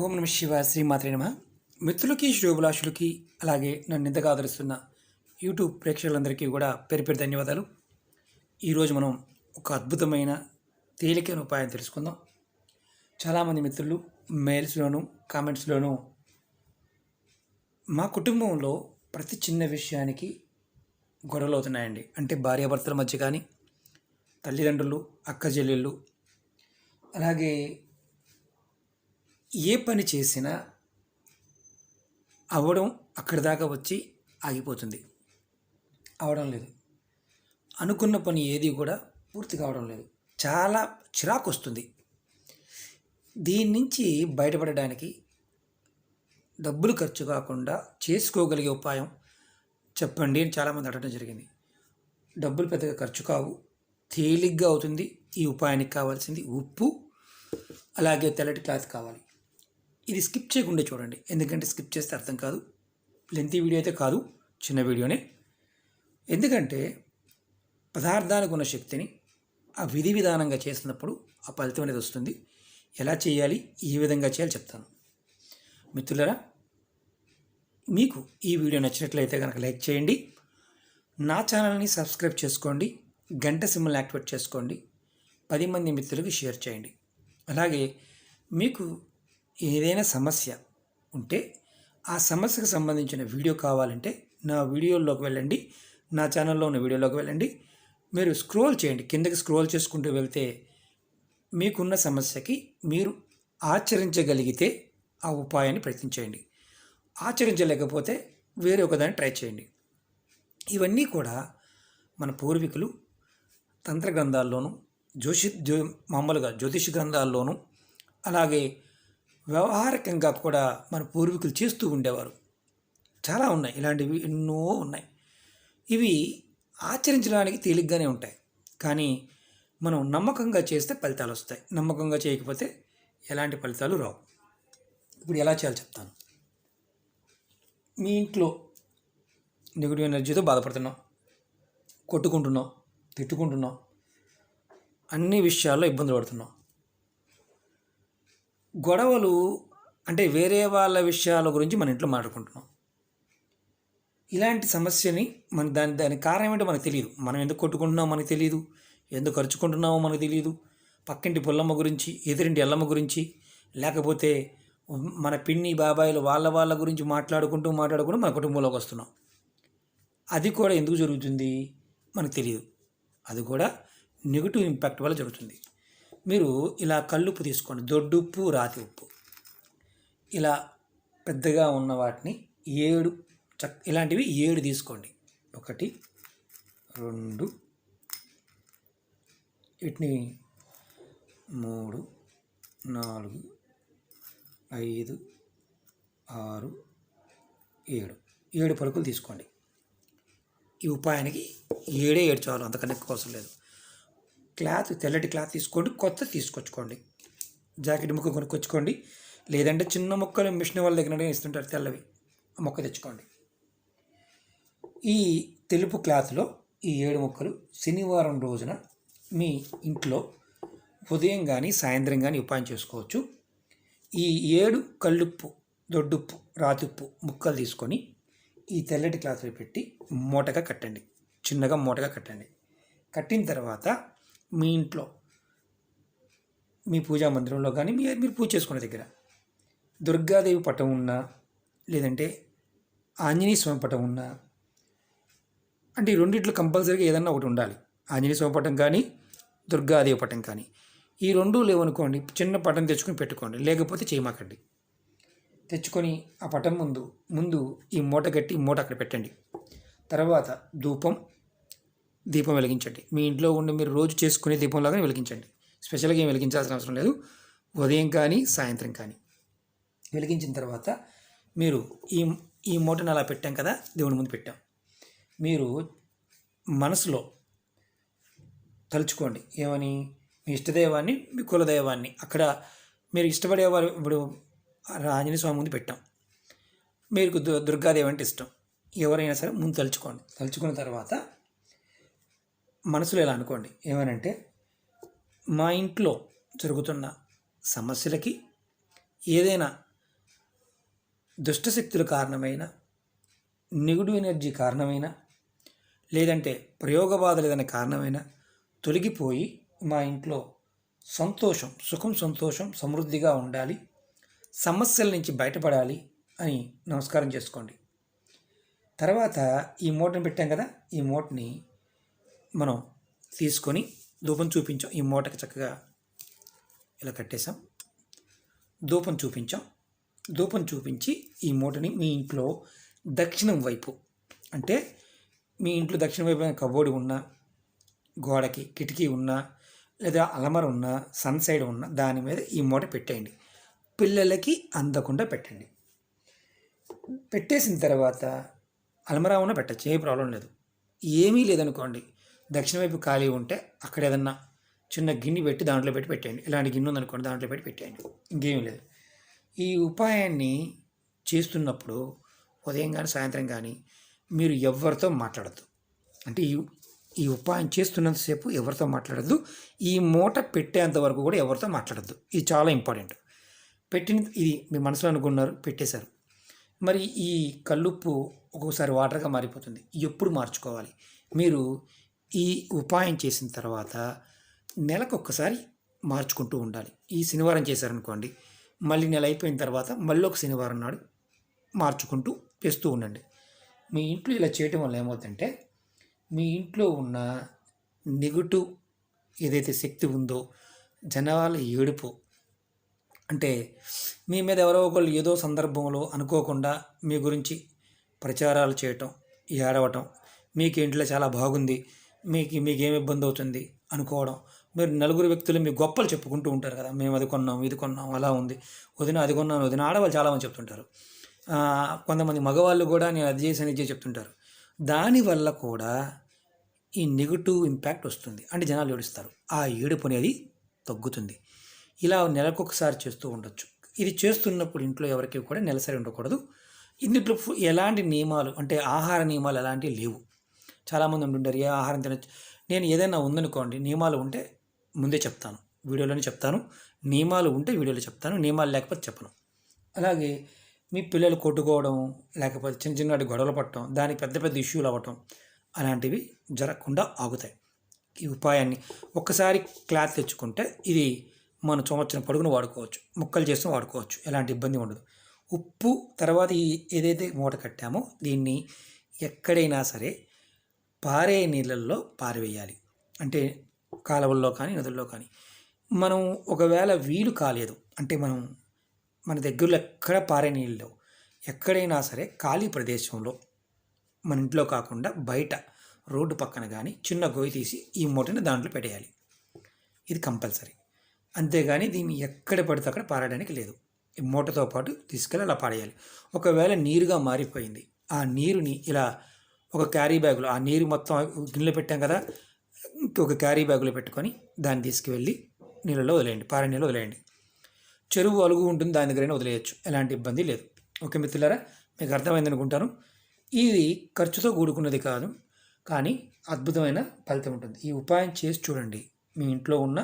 ఓం నమ శివ శ్రీమాత్రే నమ. మిత్రులకి శ్రేయోభిలాషులకి అలాగే నన్ను ఇంతగా ఆదరిస్తున్న యూట్యూబ్ ప్రేక్షకులందరికీ కూడా పేరు పేరు ధన్యవాదాలు. ఈరోజు మనం ఒక అద్భుతమైన తేలికైన ఉపాయం తెలుసుకుందాం. చాలామంది మిత్రులు మెయిల్స్లోను కామెంట్స్లోనూ మా కుటుంబంలో ప్రతి చిన్న విషయానికి గొడవలు అవుతున్నాయండి అంటే భార్యాభర్తల మధ్య కానీ తల్లిదండ్రులు అక్క చెల్లెళ్ళు అలాగే ఏ పని చేసినా అవ్వడం అక్కడి దాకా వచ్చి ఆగిపోతుంది. అవడం లేదు. అనుకున్న పని ఏది కూడా పూర్తి కావడం లేదు. చాలా చిరాకు వస్తుంది దీని నుంచి బయటపడడానికి డబ్బులు ఖర్చు కాకుండా చేసుకోగలిగే ఉపాయం చెప్పండి అని చాలామంది అడగడం జరిగింది. డబ్బులు పెద్దగా ఖర్చు కావు. తేలిగ్గా అవుతుంది. ఈ ఉపాయానికి కావాల్సింది ఉప్పు అలాగే తెల్లటి క్లాత్ కావాలి. ఇది స్కిప్ చేయకుండా చూడండి. ఎందుకంటే స్కిప్ చేస్తే అర్థం కాదు. లెంతీ వీడియో అయితే కాదు చిన్న వీడియోనే. ఎందుకంటే పదార్థానికి ఉన్న శక్తిని ఆ విధి విధానంగా చేసినప్పుడు ఆ ఫలితం అనేది వస్తుంది. ఎలా చేయాలి ఏ విధంగా చేయాలి చెప్తాను. మిత్రులరా మీకు ఈ వీడియో నచ్చినట్లయితే కనుక లైక్ చేయండి. నా ఛానల్ని సబ్స్క్రైబ్ చేసుకోండి. గంట సింబల్ యాక్టివేట్ చేసుకోండి. పది మంది మిత్రులకు షేర్ చేయండి. అలాగే మీకు ఏదైనా సమస్య ఉంటే ఆ సమస్యకు సంబంధించిన వీడియో కావాలంటే నా వీడియోలోకి వెళ్ళండి. నా ఛానల్లో ఉన్న వీడియోలోకి వెళ్ళండి. మీరు స్క్రోల్ చేయండి. కిందకి స్క్రోల్ చేసుకుంటూ వెళ్తే మీకున్న సమస్యకి మీరు ఆచరించగలిగితే ఆ ఉపాయాన్ని ప్రయత్నించేయండి. ఆచరించలేకపోతే వేరే ఒకదాన్ని ట్రై చేయండి. ఇవన్నీ కూడా మన పూర్వీకులు తంత్ర గ్రంథాల్లోనూ జ్యోషి జ్యో మామూలుగా జ్యోతిష గ్రంథాల్లోనూ అలాగే వ్యవహారికంగా కూడా మన పూర్వీకులు చేస్తూ ఉండేవారు. చాలా ఉన్నాయి. ఇలాంటివి ఎన్నో ఉన్నాయి. ఇవి ఆచరించడానికి తేలిగ్గానే ఉంటాయి. కానీ మనం నమ్మకంగా చేస్తే ఫలితాలు వస్తాయి. నమ్మకంగా చేయకపోతే ఎలాంటి ఫలితాలు రావు. ఇప్పుడు ఎలా చేయాలో చెప్తాను. మీ ఇంట్లో నెగిటివ్ ఎనర్జీతో బాధపడుతున్నాం. కొట్టుకుంటున్నాం. తిట్టుకుంటున్నాం. అన్ని విషయాల్లో ఇబ్బందులు పడుతున్నాం. గొడవలు అంటే వేరే వాళ్ళ విషయాల గురించి మన ఇంట్లో మాట్లాడుకుంటున్నాం. ఇలాంటి సమస్యని మన దాని దాని కారణం ఏంటో మనకు తెలియదు. మనం ఎందుకు కొట్టుకుంటున్నామో మనకు తెలియదు. ఎందుకు ఖర్చుకుంటున్నామో మనకు తెలియదు. పక్కింటి పుల్లమ్మ గురించి ఎదురింటి ఎల్లమ్మ గురించి లేకపోతే మన పిన్ని బాబాయిలు వాళ్ళ వాళ్ళ గురించి మాట్లాడుకుంటూ మాట్లాడుకుంటూ మన కుటుంబంలోకి వస్తున్నాం. అది కూడా ఎందుకు జరుగుతుంది? మనకు తెలియదు. అది కూడా నెగిటివ్ ఇంపాక్ట్ వల్ల జరుగుతుంది. మీరు ఇలా కల్లుప్పు తీసుకోండి. దొడ్డుప్పు రాతి ఉప్పు ఇలా పెద్దగా ఉన్న వాటిని ఏడు చక్ ఇలాంటివి ఏడు తీసుకోండి. ఒకటి రెండు వీటిని మూడు నాలుగు ఐదు ఆరు ఏడు. ఏడు పలుకులు తీసుకోండి. ఈ ఉపాయానికి ఏడే ఏడు చాలు అంతకన్నా ఎక్కువ అవసరం లేదు. క్లాత్ తెల్లటి క్లాత్ తీసుకోండి కొత్త తీసుకొచ్చుకోండి. జాకెట్ ముక్క కొనుక్కొచ్చుకోండి. లేదంటే చిన్న మొక్కలు మిషన్ వాళ్ళ దగ్గర ఇస్తుంటారు తెల్లవి. ఆ మొక్క తెచ్చుకోండి. ఈ తెలుపు క్లాత్లో ఈ ఏడు మొక్కలు శనివారం రోజున మీ ఇంట్లో ఉదయం కానీ సాయంత్రం కానీ ఉపాయం చేసుకోవచ్చు. ఈ ఏడు కళ్ళుప్పు దొడ్డుప్పు రాతుప్పు ముక్కలు తీసుకొని ఈ తెల్లటి క్లాత్లో పెట్టి మూటగా కట్టండి. చిన్నగా మూటగా కట్టండి. కట్టిన తర్వాత మీ ఇంట్లో మీ పూజా మందిరంలో కానీ మీ మీరు పూజ చేసుకునే దగ్గర దుర్గాదేవి పటం ఉన్నా లేదంటే ఆంజనేయ స్వామి పటం ఉన్నా అంటే ఈ రెండిట్లో కంపల్సరీగా ఏదన్నా ఒకటి ఉండాలి. ఆంజనేయ స్వామి పటం కానీ దుర్గాదేవి పటం కానీ. ఈ రెండు లేవనుకోండి చిన్న పటం తెచ్చుకొని పెట్టుకోండి లేకపోతే చేయమాకండి. తెచ్చుకొని ఆ పటం ముందు ముందు ఈ మూట కట్టి మూట అక్కడ పెట్టండి. తర్వాత ధూపం దీపం వెలిగించండి. మీ ఇంట్లో ఉండి మీరు రోజు చేసుకునే దీపంలాగానే వెలిగించండి. స్పెషల్గా ఏం వెలిగించాల్సిన అవసరం లేదు. ఉదయం కానీ సాయంత్రం కానీ. వెలిగించిన తర్వాత మీరు ఈ ఈ మూటను అలా పెట్టాం కదా దేవుని ముందు పెట్టాం. మీరు మనసులో తలుచుకోండి. ఏమని? మీ ఇష్టదైవాన్ని మీ కులదైవాన్ని. అక్కడ మీరు ఇష్టపడేవారు ఇప్పుడు ఆంజనేయ స్వామి ముందు పెట్టాం. మీకు దు దుర్గాదేవి అంటే ఇష్టం. ఎవరైనా సరే ముందు తలుచుకోండి. తలుచుకున్న తర్వాత మనసులో ఎలా అనుకోండి? ఏమనంటే మా ఇంట్లో జరుగుతున్న సమస్యలకి ఏదైనా దుష్టశక్తుల కారణమైన నెగిటివ్ ఎనర్జీ కారణమైన లేదంటే ప్రయోగ బాధలు ఏదైనా కారణమైన తొలగిపోయి మా ఇంట్లో సంతోషం సుఖం సంతోషం సమృద్ధిగా ఉండాలి సమస్యల నుంచి బయటపడాలి అని నమస్కారం చేసుకోండి. తర్వాత ఈ మూటను పెట్టాం కదా? ఈ మూటని మనం తీసుకొని ధూపం చూపించాం. ఈ మూటకి చక్కగా ఇలా కట్టేసాం ధూపం చూపించాం. ధూపం చూపించి ఈ మూటని మీ ఇంట్లో దక్షిణం వైపు అంటే మీ ఇంట్లో దక్షిణం వైపు కబోర్డు ఉన్నా గోడకి కిటికీ ఉన్నా లేదా అలమర ఉన్నా సన్ సైడ్ ఉన్న దాని మీద ఈ మూట పెట్టేయండి. పిల్లలకి అందకుండా పెట్టండి. పెట్టేసిన తర్వాత అలమరా ఉన్న పెట్టచ్చు. ఏ ప్రాబ్లం లేదు. ఏమీ లేదనుకోండి. దక్షిణ వైపు ఖాళీ ఉంటే అక్కడ ఏదన్నా చిన్న గిన్నె పెట్టి దాంట్లో పెట్టి పెట్టేయండి. ఇలాంటి గిన్నె ఉందనుకోండి దాంట్లో పెట్టి పెట్టేయండి. ఇంకేం లేదు. ఈ ఉపాయాన్ని చేస్తున్నప్పుడు ఉదయం కానీ సాయంత్రం కానీ మీరు ఎవరితో మాట్లాడద్దు. అంటే ఈ ఈ ఉపాయం చేస్తున్నంతసేపు ఎవరితో మాట్లాడద్దు. ఈ మూట పెట్టేంత వరకు కూడా ఎవరితో మాట్లాడద్దు. ఇది చాలా ఇంపార్టెంట్. పెట్టిన ఇది మీ మనసులో అనుకున్నారు పెట్టేశారు. మరి ఈ కల్లుప్పు ఒక్కొక్కసారి వాటర్గా మారిపోతుంది. ఎప్పుడు మార్చుకోవాలి? మీరు ఈ ఉపాయం చేసిన తర్వాత నెలకు ఒక్కసారి మార్చుకుంటూ ఉండాలి. ఈ శనివారం చేశారనుకోండి మళ్ళీ నెల అయిపోయిన తర్వాత మళ్ళీ ఒక శనివారం నాడు మార్చుకుంటూ చేస్తూ ఉండండి. మీ ఇంట్లో ఇలా చేయటం వల్ల ఏమవుతుందంటే మీ ఇంట్లో ఉన్న నెగటివ్ ఏదైతే శక్తి ఉందో జనాల ఏడుపు అంటే మీ మీద ఎవరో ఒకళ్ళు ఏదో సందర్భంలో అనుకోకుండా మీ గురించి ప్రచారాలు చేయటం ఏడవటం మీకు ఇంట్లో చాలా బాగుంది మీకు మీకేమి ఇబ్బంది అవుతుంది అనుకోవడం. మీరు నలుగురు వ్యక్తులు మీ గొప్పలు చెప్పుకుంటూ ఉంటారు కదా. మేము అది కొన్నాం ఇది కొన్నాం అలా ఉంది. వదిన అది కొన్నాను వదిన ఆడవాళ్ళు చాలామంది చెప్తుంటారు. కొంతమంది మగవాళ్ళు కూడా నేను అది చేసి అని చెప్తుంటారు. దానివల్ల కూడా ఈ నెగిటివ్ ఇంపాక్ట్ వస్తుంది. అంటే జనాలు ఏడుస్తారు. ఆ ఏడుపు అనేది తగ్గుతుంది. ఇలా నెలకొకసారి చేస్తూ ఉండొచ్చు. ఇది చేస్తున్నప్పుడు ఇంట్లో ఎవరికి కూడా నెలసరి ఉండకూడదు. ఇందులో ఎలాంటి నియమాలు అంటే ఆహార నియమాలు ఎలాంటివి లేవు. చాలామంది ఉంటుంటారు ఏ ఆహారం తినచ్చు. నేను ఏదైనా ఉందనుకోండి నియమాలు ఉంటే ముందే చెప్తాను. వీడియోలోనే చెప్తాను. నియమాలు ఉంటే వీడియోలో చెప్తాను. నియమాలు లేకపోతే చెప్పను. అలాగే మీ పిల్లలు కొట్టుకోవడం లేకపోతే చిన్న చిన్నటి గొడవలు పట్టడం దానికి పెద్ద పెద్ద ఇష్యూలు అవ్వటం అలాంటివి జరగకుండా ఆగుతాయి. ఈ ఉపాయాన్ని ఒక్కసారి క్లాత్ తెచ్చుకుంటే ఇది మన సంవత్సరం పొడుగును వాడుకోవచ్చు ముక్కలు చేసిన వాడుకోవచ్చు ఎలాంటి ఇబ్బంది ఉండదు. ఉప్పు తర్వాత ఏదైతే మూట కట్టామో దీన్ని ఎక్కడైనా సరే పారే నీళ్ళల్లో పారవేయాలి. అంటే కాలువల్లో కానీ నదుల్లో కానీ. మనం ఒకవేళ వీలు కాలేదు అంటే మనం మన దగ్గరలో ఎక్కడ పారే నీళ్ళు ఎక్కడైనా సరే ఖాళీ ప్రదేశంలో మన ఇంట్లో కాకుండా బయట రోడ్డు పక్కన కానీ చిన్న గొయ్యి తీసి ఈ మూటని దాంట్లో పెట్టేయాలి. ఇది కంపల్సరీ. అంతేగాని దీన్ని ఎక్కడ పడితే అక్కడ పారడానికి లేదు. ఈ మూటతో పాటు తీసుకెళ్ళి అలా పాడేయాలి ఒకవేళ నీరుగా మారిపోయింది ఆ నీరుని ఇలా ఒక క్యారీ బ్యాగులో ఆ నీరు మొత్తం గిన్నెలో పెట్టాం కదా ఇంకొక క్యారీ బ్యాగులో పెట్టుకొని దాన్ని తీసుకువెళ్ళి నీళ్ళలో వదిలేయండి పారే నీళ్ళు వదిలేయండి. చెరువు అలుగు ఉంటుంది దాని దగ్గరైనా వదిలేయచ్చు ఎలాంటి ఇబ్బంది లేదు. ఓకే మిత్రులారా మీకు అర్థమైంది అనుకుంటాను. ఇది ఖర్చుతో కూడుకున్నది కాదు కానీ అద్భుతమైన ఫలితం ఉంటుంది. ఈ ఉపాయం చేసి చూడండి మీ ఇంట్లో ఉన్న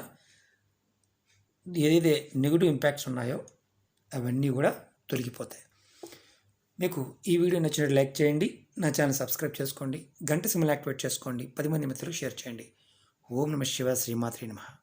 ఏదైతే నెగిటివ్ ఇంపాక్ట్స్ ఉన్నాయో అవన్నీ కూడా తొలగిపోతాయి. మీకు ఈ వీడియో నచ్చినట్టు లైక్ చేయండి నా ఛానల్ సబ్స్క్రైబ్ చేసుకోండి గంట సిమ్మల్ యాక్టివేట్ చేసుకోండి పది మంది మిత్రులు షేర్ చేయండి. ఓం నమ శివ శ్రీమాత్రి నమః.